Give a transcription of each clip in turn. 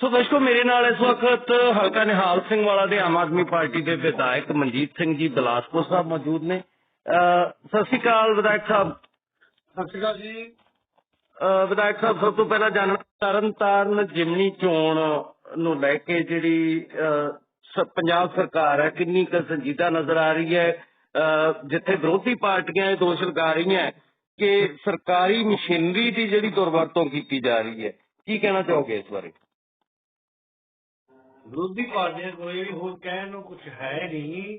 ਸੋ ਦਰਸ਼ਕੋ ਮੇਰੇ ਨਾਲ ਇਸ ਵਕਤ ਹਲਕਾ ਨਿਹਾਲ ਸਿੰਘ ਵਾਲਾ ਦੇ ਆਮ ਆਦਮੀ ਪਾਰਟੀ ਦੇ ਵਿਧਾਇਕ ਮਨਜੀਤ ਸਿੰਘ ਜੀ ਬਲਾਸਪੁਰ ਸਾਹਿਬ ਮੌਜੂਦ ਨੇ। ਸਤਿ ਸ਼੍ਰੀ ਅਕਾਲ ਵਿਧਾਇਕ ਸਾਹਿਬ। ਸਤਿ ਸ਼੍ਰੀ ਅਕਾਲ ਜੀ। ਵਿਧਾਇਕ ਸਾਹਿਬ ਸਭ ਤੋਂ ਪਹਿਲਾਂ ਜਾਣਨਾ ਤਰਨ ਤਾਰਨ ਜਿਮਨੀ ਚੋਣ ਨੂੰ ਲੈ ਕੇ ਜਿਹੜੀ ਪੰਜਾਬ ਸਰਕਾਰ ਹੈ ਕਿੰਨੀ ਕੁ ਸੰਜੀਦਾ ਨਜ਼ਰ ਆ ਰਹੀ ਹੈ। ਜਿੱਥੇ ਵਿਰੋਧੀ ਪਾਰਟੀਆਂ ਇਹ ਦੋਸ਼ ਲਗਾ ਰਹੀਆਂ ਕਿ ਸਰਕਾਰੀ ਮਸ਼ੀਨਰੀ ਦੀ ਜਿਹੜੀ ਦੁਰਵਰਤੋਂ ਕੀਤੀ ਜਾ ਰਹੀ ਹੈ। ਕੀ ਕਹਿਣਾ ਚਾਹੋਗੇ ਇਸ ਬਾਰੇ? ਵਿਰੋਧੀ ਪਾਰਟੀਆਂ ਕੋਲੇ ਵੀ ਹੋਰ ਕਹਿਣ ਨੂੰ ਕੁਝ ਹੈ ਨਹੀਂ।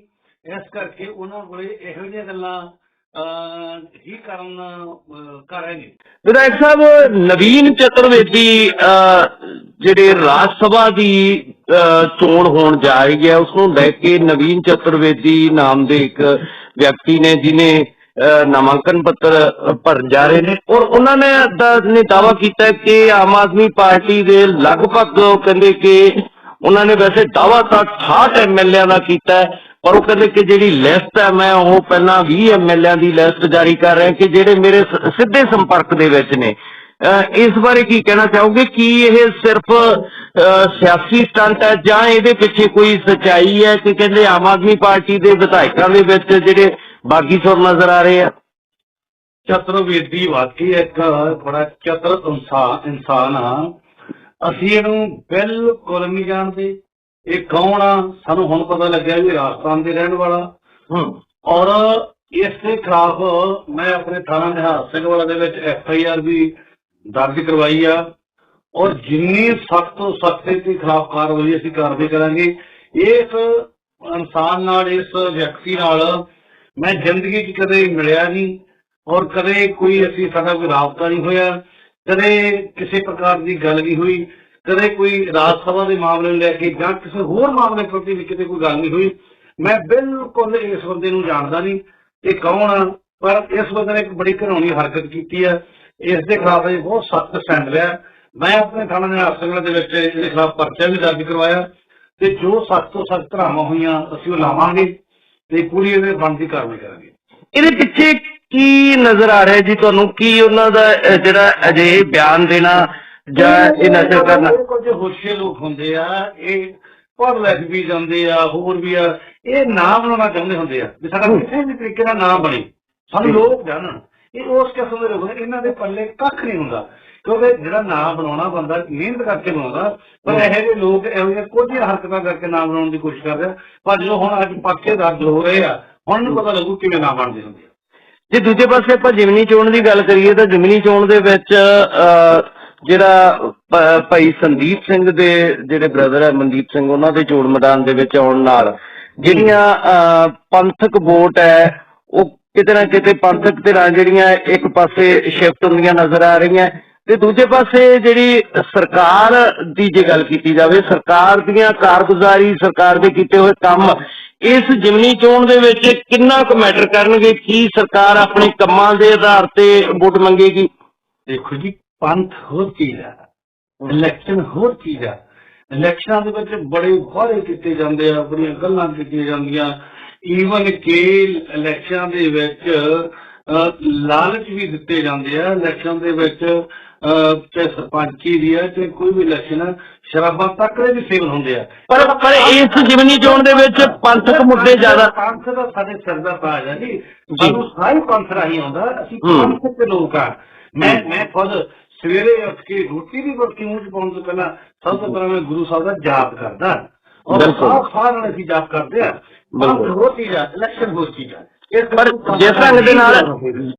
ਇਸ ਕਰਕੇ ਉਹਨਾਂ ਕੋਲੇ ਇਹੋ ਜਿਹੀਆਂ ਗੱਲਾਂ ਹੀ ਕਰਨ ਕਰ ਰਹੇ ਨੇ। ਵਿਧਾਇਕ ਸਾਹਿਬ, ਨਵੀਨ ਚਤੁਰਵੇਦੀ ਜਿਹੜੇ ਰਾਜ ਸਭਾ ਦੀ ਚੋਣ ਹੋਣ ਜਾ ਰਹੀ ਹੈ, ਉਸ ਨੂੰ ਲੈ ਕੇ ਨਵੀਨ ਚਤੁਰਵੇਦੀ ਨਾਮ ਦੇ ਇੱਕ ਵਿਅਕਤੀ ਨੇ ਜਿਨੇ ਨਾਮਾਂਕਨ ਪੱਤਰ ਭਰਨ ਜਾ ਰਹੇ ਨੇ। ਔਰ ਉਹਨਾਂ ਨੇ ਦਾ- ਨੇ ਦਾਵਾ ਕੀਤਾ ਕਿ ਆਮ ਆਦਮੀ ਪਾਰਟੀ ਦੇ ਲਗਭਗ ਕਹਿੰਦੇ ਕਿ ਉਹਨਾਂ ਨੇ ਵੈਸੇ ਦਾਵਾ ਤਾਂ 68 ਐਮਐਲਏ ਦਾ ਕੀਤਾ ਪਰ ਉਹ ਕਹਿੰਦੇ ਕਿ ਜਿਹੜੀ ਲਿਸਟ ਹੈ, ਮੈਂ ਉਹ ਪਹਿਲਾਂ 20 ਐਮਐਲਏ ਦੀ ਲਿਸਟ ਜਾਰੀ ਕਰ ਰਿਹਾ ਕਿ ਜਿਹੜੇ ਮੇਰੇ ਸਿੱਧੇ ਸੰਪਰਕ ਦੇ ਵਿੱਚ ਨੇ। ਇਸ ਬਾਰੇ ਕੀ ਕਹਿਣਾ ਚਾਹੋਗੇ? ਕੀ ਇਹ ਸਿਰਫ ਸਿਆਸੀ ਸਟੰਟ ਹੈ ਜਾਂ ਇਹਦੇ ਪਿੱਛੇ ਕੋਈ ਸਚਾਈ ਹੈ ਕਿ ਕਹਿੰਦੇ ਆਮ ਆਦਮੀ ਪਾਰਟੀ ਦੇ ਵਿਧਾਇਕਾਂ ਦੇ ਵਿੱਚ ਜਿਹੜੇ ਬਾਗੀ ਸੁਰ ਨਜ਼ਰ ਆ ਰਹੇ ਆ? ਚਤੁਰਵੇਦੀ ਵਾਕਈ ਇੱਕ ਬੜਾ ਚਤੁਰ ਇਨਸਾਨ ਇਨਸਾਨ ਆ। ਅਸੀਂ ਇਹਨੂੰ ਬਿਲਕੁਲ ਨਹੀਂ ਜਾਣਦੇ। ਇਹ ਕੌਣ ਆ? ਸਾਨੂੰ ਹੁਣ ਪਤਾ ਲੱਗਿਆ ਵੀ ਰਾਜਸਥਾਨ ਦੇ ਰਹਿਣ ਵਾਲਾ। ਹੂੰ। ਔਰ ਇਸ ਦੇ ਖਿਲਾਫ ਮੈਂ ਆਪਣੇ ਥਾਣਾ ਨਿਹਾਲ ਸਿੰਘ ਵਾਲਾ ਦੇ ਵਿੱਚ ਐਫ ਆਈ ਆਰ ਵੀ ਦਰਜ ਕਰਵਾਈ ਆ। ਔਰ ਜਿੰਨੀ ਸਖਤ ਤੋਂ ਸਖਤ ਦੇ ਖਿਲਾਫ ਕਾਰਵਾਈ ਅਸੀਂ ਕਰਦੇ ਕਰਾਂਗੇ ਇਸ ਇਨਸਾਨ ਨਾਲ ਇਸ ਵਿਅਕਤੀ ਨਾਲ ਮੈਂ ਜ਼ਿੰਦਗੀ 'ਚ ਕਦੇ ਮਿਲਿਆ ਨਹੀਂ। ਔਰ ਕਦੇ ਕੋਈ ਅਸੀਂ ਸਾਡਾ ਕੋਈ ਰਾਬਤਾ ਨਹੀਂ ਹੋਇਆ। ਕਦੇ ਕਿਸੇ ਪ੍ਰਕਾਰ ਦੀ ਗੱਲ ਨਹੀਂ ਹੋਈ, ਕਦੇ ਕੋਈ ਰਾਜ ਸਭਾ ਦੇ ਮਾਮਲੇ ਨੂੰ ਲੈ ਕੇ ਜਾਂ ਕਿਸੇ ਹੋਰ ਮਾਮਲੇ ਪ੍ਰਤੀ ਵੀ ਕਿਤੇ ਕੋਈ ਗੱਲ ਨਹੀਂ ਹੋਈ। ਮੈਂ ਬਿਲਕੁਲ ਇਸ ਬੰਦੇ ਨੂੰ ਜਾਣਦਾ ਨਹੀਂ ਇਹ ਕੌਣ ਆ, ਪਰ ਇਸ ਬੰਦੇ ਨੇ ਇੱਕ ਬੜੀ ਘਿਨਾਉਣੀ ਹਰਕਤ ਕੀਤੀ ਆ। ਇਸ ਦੇ ਖਿਲਾਫ ਇਹ ਬਹੁਤ ਸਖਤ ਸਟੈਂਡ ਲਿਆ। ਮੈਂ ਆਪਣੇ ਥਾਣਾ ਦੇ ਹਸਪਤਾਲ ਦੇ ਵਿੱਚ ਇਹਦੇ ਖਿਲਾਫ ਪਰਚਾ ਵੀ ਦਰਜ ਕਰਵਾਇਆ ਤੇ ਜੋ ਸਖਤ ਤੋਂ ਸਖਤ ਧਾਰਾਵਾਂ ਹੋਈਆਂ, ਅਸੀਂ ਉਹ ਲਾਵਾਂਗੇ ਤੇ ਪੂਰੀ ਇਹਦੇ ਬਣਦੀ ਕਾਰਵਾਈ ਕਰਾਂਗੇ। ਇਹਦੇ ਪਿੱਛੇ ਕੀ ਨਜ਼ਰ ਆ ਰਿਹਾ ਜੀ ਤੁਹਾਨੂੰ? ਕੀ ਉਹਨਾਂ ਦਾ ਅਹ, ਜਿਹੜਾ ਅਜੇ ਬਿਆਨ ਦੇਣਾ ਜਾਂ ਇਹ ਨਜ਼ਰ ਕਰਨਾ? ਕੁਝ ਹੋਸ਼ੇ ਲੋਕ ਹੁੰਦੇ ਆ ਇਹ ਪੜ੍ਹ ਲਿਖ ਵੀ ਜਾਂਦੇ ਆ ਹੋਰ ਵੀ ਆ ਇਹ ਨਾਮ ਬਣਾਉਣਾ ਚਾਹੁੰਦੇ ਹੁੰਦੇ ਆ ਵੀ ਸਾਡਾ ਕਿਸੇ ਵੀ ਤਰੀਕੇ ਨਾਲ ਨਾਮ ਬਣੇ। ਸਾਨੂੰ ਲੋਕ ਜਾਣਨ। ਇਹ ਉਸ ਕਿਸਮ ਦੇ ਲੋਕ ਨੇ ਇਹਨਾਂ ਦੇ ਪੱਲੇ ਕੱਖ ਨਹੀਂ ਹੁੰਦਾ। ਕਿਉਂਕਿ ਜਿਹੜਾ ਨਾਮ ਬਣਾਉਣਾ ਬੰਦਾ ਮਿਹਨਤ ਕਰਕੇ ਬਣਾਉਂਦਾ ਪਰ ਇਹੋ ਜਿਹੇ ਲੋਕ ਇਹੋ ਜਿਹੇ ਕੁਝ ਹਰਕਤਾਂ ਕਰਕੇ ਨਾਮ ਬਣਾਉਣ ਦੀ ਕੋਸ਼ਿਸ਼ ਕਰਦੇ ਆ। ਪਰ ਜਦੋਂ ਹੁਣ ਅੱਜ ਪੱਕੇ ਦਰਜ ਹੋ ਰਹੇ ਆ ਹੁਣ ਨੂੰ ਪਤਾ ਲੱਗੂ ਕਿਵੇਂ ਨਾਮ ਬਣਦੇ ਹੁੰਦੇ ਆ। ਜੇ ਦੂਜੇ ਪਾਸੇ ਆਪਾਂ ਜਿਮਨੀ ਚੋਣ ਦੀ ਗੱਲ ਕਰੀਏ ਤਾਂ ਜਿਮਨੀ ਚੋਣ ਦੇ ਵਿੱਚ ਜਿਹੜਾ ਭਾਈ ਸੰਦੀਪ ਸਿੰਘ ਦੇ ਜਿਹੜੇ ਬ੍ਰਦਰ ਹੈ ਮਨਦੀਪ ਸਿੰਘ, ਉਹਨਾਂ ਦੇ ਚੋਣ ਮੈਦਾਨ ਦੇ ਵਿੱਚ ਆਉਣ ਨਾਲ ਜਿਹੜੀਆਂ ਪੰਥਕ ਵੋਟ ਹੈ, ਉਹ ਕਿਤੇ ਨਾ ਕਿਤੇ ਪੰਥਕ ਧਿਰਾਂ ਜਿਹੜੀਆਂ ਇੱਕ ਪਾਸੇ ਸ਼ਿਫਟ ਹੁੰਦੀਆਂ ਨਜ਼ਰ ਆ ਰਹੀਆਂ। ਤੇ ਦੂਜੇ ਪਾਸੇ ਜਿਹੜੀ ਸਰਕਾਰ ਦੀ ਜੇ ਗੱਲ ਕੀਤੀ ਜਾਵੇ, ਸਰਕਾਰ ਦੀਆਂ ਕਾਰਗੁਜ਼ਾਰੀ ਸਰਕਾਰ ਦੇ ਕੀਤੇ ਹੋਏ ਕੰਮ ਇਸ ਜਿਮਨੀ ਚੋਣ ਦੇ ਵਿੱਚ ਕਿੰਨਾ ਕੁ ਮੈਟਰ ਕਰਨਗੇ? ਕੀ ਸਰਕਾਰ ਆਪਣੇ ਕੰਮਾਂ ਦੇ ਆਧਾਰ ਤੇ ਵੋਟ ਮੰਗੇਗੀ? ਦੇਖੋ ਜੀ, ਪੰਥ ਹੋਰ ਚੀਜ਼ ਹੈ? ਇਲੈਕਸ਼ਨ ਹੋਰ ਚੀਜ਼ ਹੈ? ਇਲੈਕਸ਼ਨਾਂ ਦੇ ਵਿੱਚ ਬੜੇ ਵਾਅਦੇ ਕੀਤੇ ਜਾਂਦੇ ਆ, ਬੜੀਆਂ ਗੱਲਾਂ ਕੀਤੀਆਂ ਜਾਂਦੀਆਂ। ਈਵਨ ਕਿ ਇਲੈਕਸ਼ਨਾਂ ਦੇ ਵਿੱਚ ਲਾਲਚ ਵੀ ਦਿੱਤੇ ਜਾਂਦੇ ਆ ਇਲੈਕਸ਼ਨ ਦੇ ਵਿੱਚ ਚਾਹੇ ਸਰਪੰਚੀ ਦੀ ਹੈ ਤੇ ਕੋਈ ਵੀ ਇਲੈਕਸ਼ਨ ਸ਼ਰਾਬਾਂ ਤੱਕ ਦੇ ਵੀ ਸੇਵਨ ਹੁੰਦੇ ਆ। ਪਰ ਪਰ ਇਸ ਜਿਮਨੀ ਚੋਣ ਦੇ ਵਿੱਚ ਪੰਥਕ ਮੁੱਦੇ ਜ਼ਿਆਦਾ ਪੰਥ ਦਾ ਸਾਡੇ ਸਿਰ ਦਾ ਤਾਜ ਹੈ ਜੀ। ਸਾਨੂੰ ਸਾਰੇ ਪੰਥ ਰਾਹੀਂ ਆਉਂਦਾ ਅਸੀਂ। ਪੰਥ ਦੇ ਲੋਕ ਆ। ਮੈਂ ਮੈਂ ਖੁਦ ਸਵੇਰੇ ਉੱਠ ਕੇ ਰੋਟੀ ਵੀ ਵਰਤੀ ਮੂੰਹ ਚ ਪਾਉਣ ਤੋਂ ਪਹਿਲਾਂ ਸਭ ਤੋਂ ਪਹਿਲਾਂ ਮੈਂ ਗੁਰੂ ਸਾਹਿਬ ਦਾ ਜਾਪ ਕਰਦਾ। ਇਸ ਪਰ ਜਿਸ ਢੰਗ ਦੇ ਨਾਲ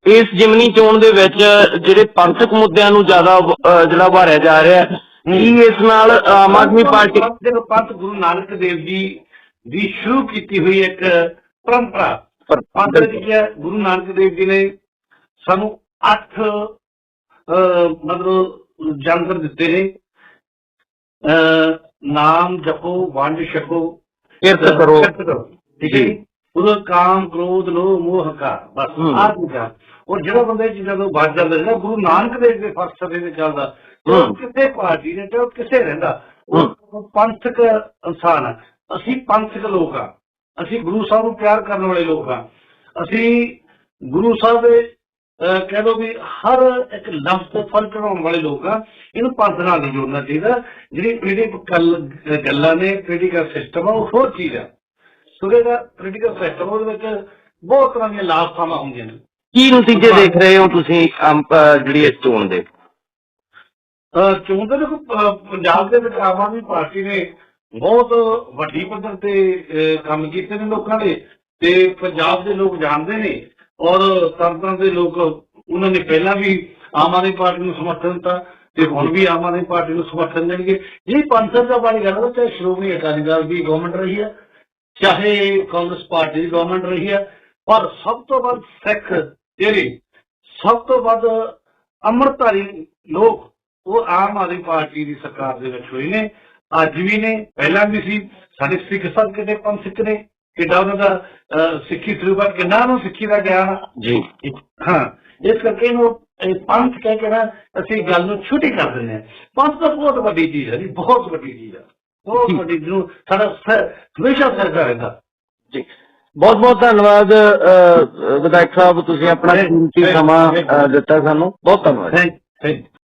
ਇਸ ਜਿਮਨੀ ਚੋਣ ਦੇ ਵਿੱਚ ਜਿਹੜੇ ਪੰਥਕ ਮੁੱਦਿਆਂ ਨੂੰ ਜ਼ਿਆਦਾ ਜਿਹੜਾ ਉਭਾਰਿਆ ਜਾ ਰਿਹਾ ਹੈ। ਕੀ ਇਸ ਨਾਲ ਆਮ ਆਦਮੀ ਪਾਰਟੀ ਦੇਖੋ ਪੰਥ ਗੁਰੂ ਨਾਨਕ ਦੇਵ ਜੀ ਦੀ ਸ਼ੁਰੂ ਕੀਤੀ ਹੋਈ ਇੱਕ ਪਰੰਪਰਾ। ਪਰ ਪੰਥ ਹੈ? ਗੁਰੂ ਨਾਨਕ ਦੇਵ ਜੀ ਨੇ ਸਾਨੂੰ ਅੱਠ ਅਹ, ਮਤਲਬ ਜੰਤਰ ਦਿੱਤੇ ਨੇ। ਨਾਮ ਜਪੋ ਵੰਡ ਛਕੋ ਕਿਰਤ ਕਰੋ। ਕਿਰਤ ਕਰੋ ਠੀਕ ਹੈ ਜੀ? ਉਹਦਾ ਕਾਮ ਕ੍ਰੋਧ ਲੋਭ ਮੋਹ ਹੰਕਾਰ ਬਸ। ਆਹ ਔਰ ਜਿਹੜਾ ਬੰਦਾ ਇਹ ਚੀਜ਼ਾਂ ਤੋਂ ਬਚ ਜਾਂਦਾ ਜਿਹੜਾ ਗੁਰੂ ਨਾਨਕ ਦੇਵ ਦੇ ਫਲਸਫੇ ਤੇ ਚੱਲਦਾ ਉਹ। ਕਿਸੇ ਪਾਰਟੀ ਨੇ ਤੇ ਉਹ ਕਿਸੇ ਰਹਿੰਦਾ ਉਹ ਪੰਥਕ ਇਨਸਾਨ ਅਸੀਂ ਪੰਥਕ ਲੋਕ ਆ। ਅਸੀਂ ਗੁਰੂ ਸਾਹਿਬ ਨੂੰ ਪਿਆਰ ਕਰਨ ਵਾਲੇ ਲੋਕ ਆ। ਅਸੀਂ ਗੁਰੂ ਸਾਹਿਬ ਦੇ ਕਹਿ ਲਓ ਵੀ ਹਰ ਇੱਕ ਲਫ਼ਜ਼ ਤੇ ਫ਼ਰਕ ਕਰਾਉਣ ਵਾਲੇ ਲੋਕ ਆ ਇਹਨੂੰ ਪੰਥ ਨਾਲ ਨਹੀਂ ਜੋੜਨਾ ਚਾਹੀਦਾ। ਜਿਹੜੀ ਜਿਹੜੀ ਗੱਲਾਂ ਨੇ ਪੋਲੀਟੀਕਲ ਸਿਸਟਮ ਆ ਉਹ ਹੋਰ ਚੀਜ਼ ਆ। ਸੋ ਇਹਦਾ ਪੋਲੀਟੀਕਲ ਸਿਸਟਮ ਉਹਦੇ ਵਿੱਚ ਬਹੁਤ ਤਰ੍ਹਾਂ ਦੀਆਂ ਲਾਭਾਵਾਂ ਹੁੰਦੀਆਂ ਨੇ। ਕੀ ਨਤੀਜੇ ਦੇਖ ਰਹੇ ਹੋ ਤੁਸੀਂ ਜਿਹੜੀ ਇਸ ਚੋਣ ਦੇ? ਚੋਣ ਦੇ ਦੇਖੋ ਪੰਜਾਬ ਦੇ ਵਿੱਚ ਆਮ ਆਦਮੀ ਪਾਰਟੀ ਨੇ ਬਹੁਤ ਵੱਡੀ ਪੱਧਰ ਤੇ ਕੰਮ ਕੀਤੇ ਨੇ ਲੋਕਾਂ ਦੇ। ਤੇ ਪੰਜਾਬ ਦੇ ਲੋਕ ਜਾਣਦੇ ਨੇ ਔਰ ਤਰ੍ਹਾਂ ਦੇ ਲੋਕ ਉਹਨਾਂ ਨੇ ਪਹਿਲਾਂ ਵੀ ਆਮ ਆਦਮੀ ਪਾਰਟੀ ਨੂੰ ਸਮਰਥਨ ਦਿੱਤਾ ਤੇ ਹੁਣ ਵੀ ਆਮ ਆਦਮੀ ਪਾਰਟੀ ਨੂੰ ਸਮਰਥਨ ਦੇਣਗੇ। ਜਿਹੜੀ ਪੰਥਕ ਦਾ ਬਾਰੇ ਗੱਲ ਹੈ ਚਾਹੇ ਸ਼੍ਰੋਮਣੀ ਅਕਾਲੀ ਦਲ ਦੀ ਗਵਰਨਮੈਂਟ ਰਹੀ ਹੈ, ਚਾਹੇ ਕਾਂਗਰਸ ਪਾਰਟੀ ਦੀ ਗਵਰਨਮੈਂਟ ਰਹੀ ਹੈ, ਪਰ ਸਭ ਤੋਂ ਵੱਧ ਸਿੱਖ ਜਿਹੜੇ, ਸਭ ਤੋਂ ਵੱਧ ਅੰਮ੍ਰਿਤਧਾਰੀ ਲੋਕ, ਉਹ ਆਮ ਆਦਮੀ ਪਾਰਟੀ ਦੀ ਸਰਕਾਰ ਦੇ ਵਿੱਚ ਹੋਏ ਨੇ। ਅੱਜ ਵੀ ਨੇ, ਪਹਿਲਾਂ ਵੀ ਸੀ, ਸਾਡੇ ਸਿੱਖ ਸਭ ਪੰਥ ਸਿੱਖ ਨੇ ਕਿੱਡਾ ਉਹਨਾਂ ਦਾ ਸਿੱਖੀ ਸਰੂਪ ਕਿੰਨਾ ਨੂੰ ਸਿੱਖੀ ਦਾ ਗਿਆਨ। ਜੀ। ਹਾਂ ਇਸ ਕਰਕੇ ਇਹਨੂੰ ਇਹ ਪੰਥ ਕਹਿ ਕੇ ਨਾ ਅਸੀਂ ਗੱਲ ਨੂੰ ਛੋਟੀ ਕਰ ਦਿੰਦੇ ਹਾਂ। ਪੰਥ ਤਾਂ ਬਹੁਤ ਵੱਡੀ ਚੀਜ਼ ਹੈ ਜੀ ਬਹੁਤ ਵੱਡੀ ਚੀਜ਼ ਹੈ ਬਹੁਤ ਵੱਡੀ ਜਿਹਨੂੰ ਸਾਡਾ ਸਿਰ ਹਮੇਸ਼ਾ ਸਰਕਾਰ ਰਹਿੰਦਾ। ਜੀ। ਬਹੁਤ ਬਹੁਤ ਧੰਨਵਾਦ ਵਿਧਾਇਕ ਸਾਹਿਬ ਤੁਸੀਂ ਆਪਣਾ ਕੀਮਤੀ ਸਮਾਂ ਦਿੱਤਾ ਸਾਨੂੰ। ਬਹੁਤ ਧੰਨਵਾਦ। Thank thank